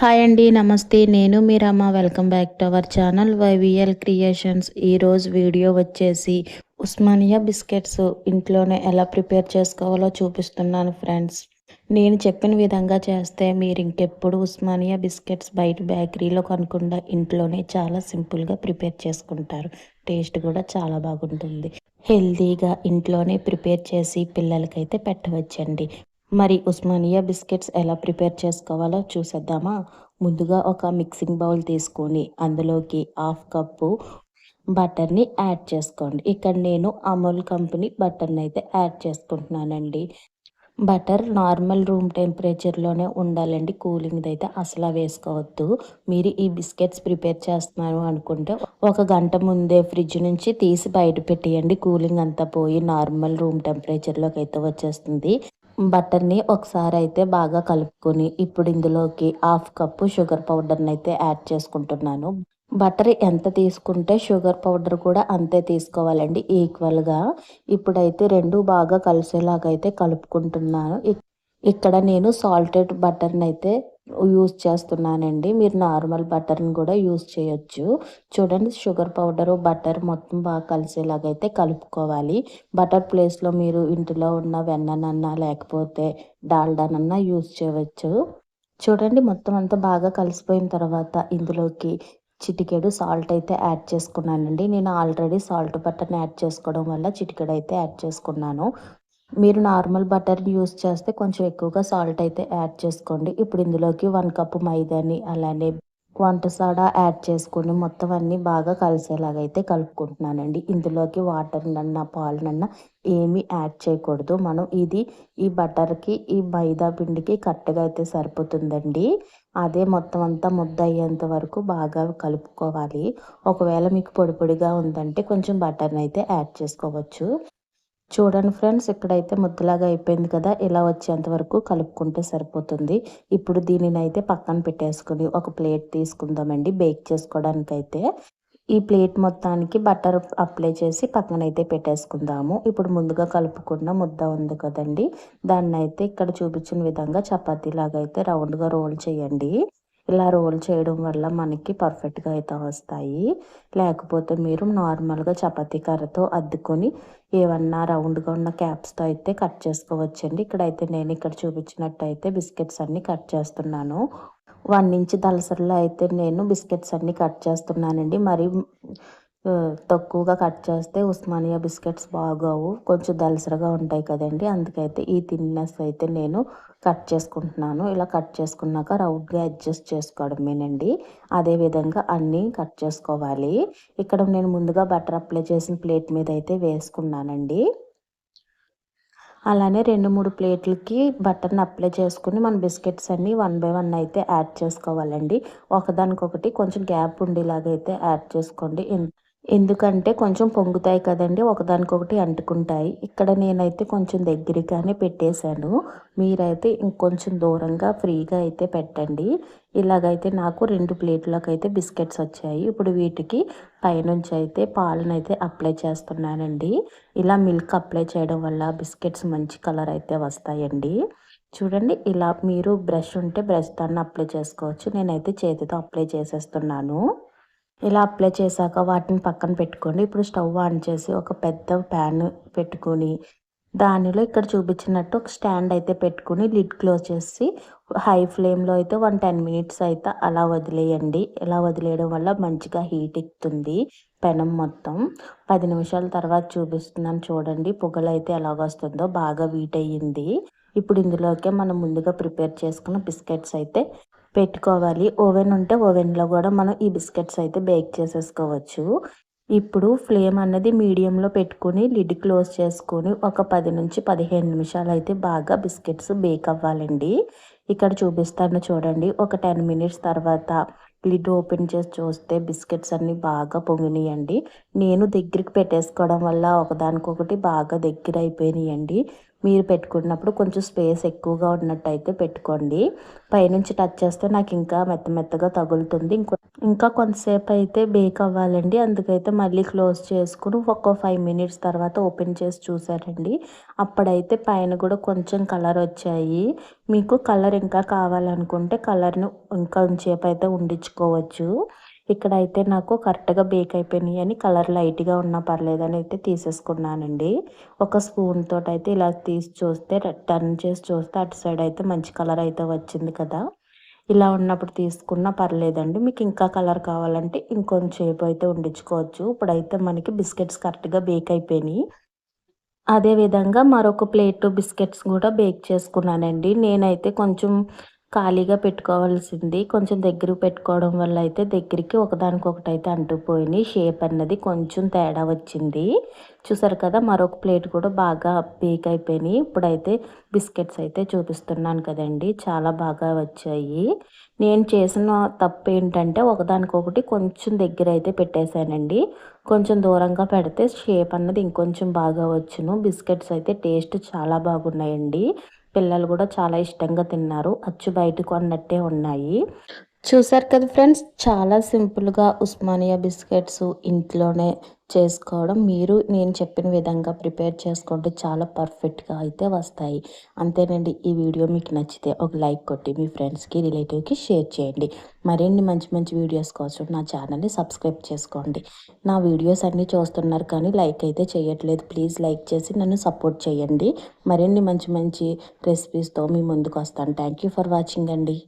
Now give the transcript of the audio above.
Hi అండి నమస్తే. నేను Meeramma welcome back to our channel YVL creations. ఈరోజు వీడియో వచ్చేసి ఉస్మానియా బిస్కెట్స్ ఇంట్లోనే ఎలా ప్రిపేర్ చేసుకోవాలో చూపిస్తున్నాను ఫ్రెండ్స్. నేను చెప్పిన విధంగా చేస్తే మీరు ఇంకెప్పుడు ఉస్మానియా బిస్కెట్స్ బయట బేకరీలో కొనకుండా ఇంట్లోనే చాలా సింపుల్గా ప్రిపేర్ చేసుకుంటారు. టేస్ట్ కూడా చాలా బాగుంటుంది. హెల్తీగా ఇంట్లోనే ప్రిపేర్ చేసి పిల్లలకైతే పెట్టవచ్చండి. మరి ఉస్మానియా బిస్కెట్స్ ఎలా ప్రిపేర్ చేసుకోవాలో చూసేద్దామా? ముందుగా ఒక మిక్సింగ్ బౌల్ తీసుకొని అందులోకి హాఫ్ కప్పు బటర్ని యాడ్ చేసుకోండి. ఇక్కడ నేను అమూల్ కంపెనీ బటర్ని అయితే యాడ్ చేసుకుంటున్నానండి. బటర్ నార్మల్ రూమ్ టెంపరేచర్లోనే ఉండాలండి. కూలింగ్ అయితే అసలు వేసుకోవద్దు. మీరు ఈ బిస్కెట్స్ ప్రిపేర్ చేస్తున్నారు అనుకుంటే ఒక గంట ముందే ఫ్రిడ్జ్ నుంచి తీసి బయట పెట్టేయండి. కూలింగ్ అంతా పోయి నార్మల్ రూమ్ టెంపరేచర్లోకి అయితే వచ్చేస్తుంది. బటర్ని ఒకసారి అయితే బాగా కలుపుకొని ఇప్పుడు ఇందులోకి హాఫ్ కప్పు షుగర్ పౌడర్ని అయితే యాడ్ చేసుకుంటున్నాను. బటర్ ఎంత తీసుకుంటే షుగర్ పౌడర్ కూడా అంతే తీసుకోవాలండి ఈక్వల్గా. ఇప్పుడైతే రెండు బాగా కలిసేలాగైతే కలుపుకుంటున్నాను. ఇక్కడ నేను సాల్టెడ్ బటర్ని అయితే యూస్ చేస్తున్నానండి. మీరు నార్మల్ బటర్ని కూడా యూస్ చేయొచ్చు. చూడండి షుగర్ పౌడరు బటర్ మొత్తం బాగా కలిసేలాగైతే కలుపుకోవాలి. బటర్ ప్లేస్లో మీరు ఇంటిలో ఉన్న వెన్ననన్నా లేకపోతే డాల్డానన్నా యూస్ చేయవచ్చు. చూడండి మొత్తం అంతా బాగా కలిసిపోయిన తర్వాత ఇందులోకి చిటికెడు సాల్ట్ అయితే యాడ్ చేసుకున్నానండి. నేను ఆల్రెడీ సాల్ట్ బటర్ని యాడ్ చేసుకోవడం వల్ల చిటికెడు అయితే యాడ్ చేసుకున్నాను. మీరు నార్మల్ బటర్ యూస్ చేస్తే కొంచెం ఎక్కువగా సాల్ట్ అయితే యాడ్ చేసుకోండి. ఇప్పుడు ఇందులోకి వన్ కప్పు మైదాని అలానే వంట సోడా యాడ్ చేసుకొని మొత్తం అన్నీ బాగా కలిసేలాగా అయితే కలుపుకుంటున్నానండి. ఇందులోకి వాటర్ నన్న పాలు నన్న ఏమీ యాడ్ చేయకూడదు. మనం ఇది ఈ బటర్కి ఈ మైదా పిండికి కరెక్ట్గా అయితే సరిపోతుందండి. అదే మొత్తం అంతా ముద్ద అయ్యేంత వరకు బాగా కలుపుకోవాలి. ఒకవేళ మీకు పొడి పొడిగా ఉందంటే కొంచెం బటర్ని అయితే యాడ్ చేసుకోవచ్చు. చూడండి ఫ్రెండ్స్ ఇక్కడైతే ముద్దలాగా అయిపోయింది కదా. ఇలా వచ్చేంత వరకు కలుపుకుంటే సరిపోతుంది. ఇప్పుడు దీనిని అయితే పక్కన పెట్టేసుకుని ఒక ప్లేట్ తీసుకుందామండి బేక్ చేసుకోవడానికి అయితే ఈ ప్లేట్ మొత్తానికి బటర్ అప్లై చేసి పక్కన అయితే పెట్టేసుకుందాము. ఇప్పుడు ముందుగా కలుపుకున్న ముద్ద ఉంది కదండి. దాన్ని అయితే ఇక్కడ చూపించిన విధంగా చపాతీ లాగా అయితే రౌండ్గా రోల్ చేయండి. ఇలా రోల్ చేయడం వల్ల మనకి పర్ఫెక్ట్గా అయితే వస్తాయి. లేకపోతే మీరు నార్మల్గా చపాతీ కర్రతో అద్దుకొని ఏమన్నా రౌండ్గా ఉన్న క్యాప్స్తో అయితే కట్ చేసుకోవచ్చండి. ఇక్కడైతే నేను ఇక్కడ చూపించినట్టు అయితే బిస్కెట్స్ అన్నీ కట్ చేస్తున్నాను. వన్ ఇంచ్ దలసరిలో అయితే నేను బిస్కెట్స్ అన్నీ కట్ చేస్తున్నానండి. మరి తక్కువగా కట్ చేస్తే ఉస్మానియా బిస్కెట్స్ బాగోవు. కొంచెం దలసరగా ఉంటాయి కదండి. అందుకైతే ఈ థిన్నెస్ అయితే నేను కట్ చేసుకుంటున్నాను. ఇలా కట్ చేసుకున్నాక రౌండ్గా అడ్జస్ట్ చేసుకోవడమేనండి. అదేవిధంగా అన్నీ కట్ చేసుకోవాలి. ఇక్కడ నేను ముందుగా బటర్ అప్లై చేసిన ప్లేట్ మీద అయితే వేసుకున్నానండి. అలానే రెండు మూడు ప్లేట్లకి బటర్ని అప్లై చేసుకుని మన బిస్కెట్స్ అన్నీ వన్ బై వన్ అయితే యాడ్ చేసుకోవాలండి. ఒకదానికొకటి కొంచెం గ్యాప్ ఉండేలాగైతే యాడ్ చేసుకోండి. ఎందుకంటే కొంచెం పొంగుతాయి కదండి ఒకదానికొకటి అంటుకుంటాయి. ఇక్కడ నేనైతే కొంచెం దగ్గరగానే పెట్టేశాను. మీరైతే ఇంకొంచెం దూరంగా ఫ్రీగా అయితే పెట్టండి. ఇలాగైతే నాకు రెండు ప్లేట్లకు అయితే బిస్కెట్స్ వచ్చాయి. ఇప్పుడు వీటికి పైనుంచి అయితే పాలను అయితే అప్లై చేస్తున్నానండి. ఇలా మిల్క్ అప్లై చేయడం వల్ల బిస్కెట్స్ మంచి కలర్ అయితే వస్తాయండి. చూడండి ఇలా మీరు బ్రష్ ఉంటే బ్రష్ దాన్ని అప్లై చేసుకోవచ్చు. నేనైతే చేతితో అప్లై చేసేస్తున్నాను. ఇలా అప్లై చేశాక వాటిని పక్కన పెట్టుకోండి. ఇప్పుడు స్టవ్ ఆన్ చేసి ఒక పెద్ద ప్యాన్ పెట్టుకొని దానిలో ఇక్కడ చూపించినట్టు ఒక స్టాండ్ అయితే పెట్టుకుని లిడ్ క్లోజ్ చేసి హై ఫ్లేమ్లో అయితే వన్ టెన్ మినిట్స్ అయితే అలా వదిలేయండి. ఇలా వదిలేయడం వల్ల మంచిగా హీట్ ఎక్కుతుంది పెనం మొత్తం. పది నిమిషాల తర్వాత చూపిస్తున్నాను చూడండి పొగలు అయితే ఎలాగొస్తుందో బాగా వీట్ అయ్యింది. ఇప్పుడు ఇందులోకే మనం ముందుగా ప్రిపేర్ చేసుకున్న బిస్కెట్స్ అయితే పెట్టుకోవాలి. ఓవెన్ ఉంటే ఓవెన్లో కూడా మనం ఈ బిస్కెట్స్ అయితే బేక్ చేసేసుకోవచ్చు. ఇప్పుడు ఫ్లేమ్ అన్నది మీడియంలో పెట్టుకుని లిడ్ క్లోజ్ చేసుకొని ఒక పది నుంచి పదిహేను నిమిషాలు అయితే బాగా బిస్కెట్స్ బేక్ అవ్వాలండి. ఇక్కడ చూపిస్తాను చూడండి. ఒక టెన్ మినిట్స్ తర్వాత లిడ్ ఓపెన్ చేసి చూస్తే బిస్కెట్స్ అన్నీ బాగా పొంగినాయండి. నేను దగ్గరికి పెట్టేసుకోవడం వల్ల ఒకదానికొకటి బాగా దగ్గర అయిపోయినాయండి. మీరు పెట్టుకున్నప్పుడు కొంచెం స్పేస్ ఎక్కువగా ఉన్నట్టయితే పెట్టుకోండి. పైనుంచి టచ్ చేస్తే నాకు ఇంకా మెత్త మెత్తగా తగులుతుంది. ఇంకో ఇంకా కొంతసేపు అయితే బేక్ అవ్వాలండి. అందుకైతే మళ్ళీ క్లోజ్ చేసుకుని ఒక ఫైవ్ మినిట్స్ తర్వాత ఓపెన్ చేసి చూసారండి. అప్పుడైతే పైన కూడా కొంచెం కలర్ వచ్చాయి. మీకు కలర్ ఇంకా కావాలనుకుంటే కలర్ను ఇంకా కొంచెంసేపు అయితే ఉండించుకోవచ్చు ఇక్కడైతే నాకు కరెక్ట్గా బేక్ అయిపోయినాయి అని కలర్ లైట్గా ఉన్నా పర్లేదని అయితే తీసేసుకున్నానండి. ఒక స్పూన్ తోటి అయితే ఇలా తీసి చూస్తే టర్న్ చేసి చూస్తే అటు సైడ్ అయితే మంచి కలర్ అయితే వచ్చింది కదా. ఇలా ఉన్నప్పుడు తీసుకున్నా పర్లేదండి. మీకు ఇంకా కలర్ కావాలంటే ఇంకొంచెంసేపు అయితే ఉండించుకోవచ్చు ఇప్పుడైతే మనకి బిస్కెట్స్ కరెక్ట్గా బేక్ అయిపోయినాయి. అదేవిధంగా మరొక ప్లేట్ బిస్కెట్స్ కూడా బేక్ చేసుకున్నానండి. నేనైతే కొంచెం ఖాళీగా పెట్టుకోవాల్సింది. కొంచెం దగ్గర పెట్టుకోవడం వల్ల అయితే దగ్గరికి ఒకదానికొకటి అయితే అంటుపోయినాయి షేప్ అన్నది కొంచెం తేడా వచ్చింది. చూసారు కదా మరొక ప్లేట్ కూడా బాగా బేక్ అయిపోయినాయి. ఇప్పుడైతే బిస్కెట్స్ అయితే చూపిస్తున్నాను కదండి. చాలా బాగా వచ్చాయి. నేను చేసిన తప్పు ఏంటంటే ఒకదానికొకటి కొంచెం దగ్గర అయితే పెట్టేశానండి. కొంచెం దూరంగా పెడితే షేప్ అన్నది ఇంకొంచెం బాగా వచ్చును. బిస్కెట్స్ అయితే టేస్ట్ చాలా బాగున్నాయండి. పిల్లలు కూడా చాలా ఇష్టంగా తిన్నారు. అచ్చు బయటకు అన్నట్టే ఉన్నాయి. చూసారు కదా ఫ్రెండ్స్ చాలా సింపుల్గా ఉస్మానియా బిస్కెట్స్ ఇంట్లోనే చేసుకోవడం మీరు నేను చెప్పిన విధంగా ప్రిపేర్ చేసుకుంటే చాలా పర్ఫెక్ట్గా అయితే వస్తాయి. అంతేనండి ఈ వీడియో మీకు నచ్చితే ఒక లైక్ కొట్టి మీ ఫ్రెండ్స్కి రిలేటివ్కి షేర్ చేయండి. మరిన్ని మంచి మంచి వీడియోస్ కోసం నా ఛానల్ని సబ్స్క్రైబ్ చేసుకోండి. నా వీడియోస్ అన్నీ చూస్తున్నారు కానీ లైక్ అయితే చేయట్లేదు. ప్లీజ్ లైక్ చేసి నన్ను సపోర్ట్ చేయండి. మరిన్ని మంచి మంచి రెసిపీస్తో మీ ముందుకు వస్తాను. థ్యాంక్ ఫర్ వాచింగ్ అండి.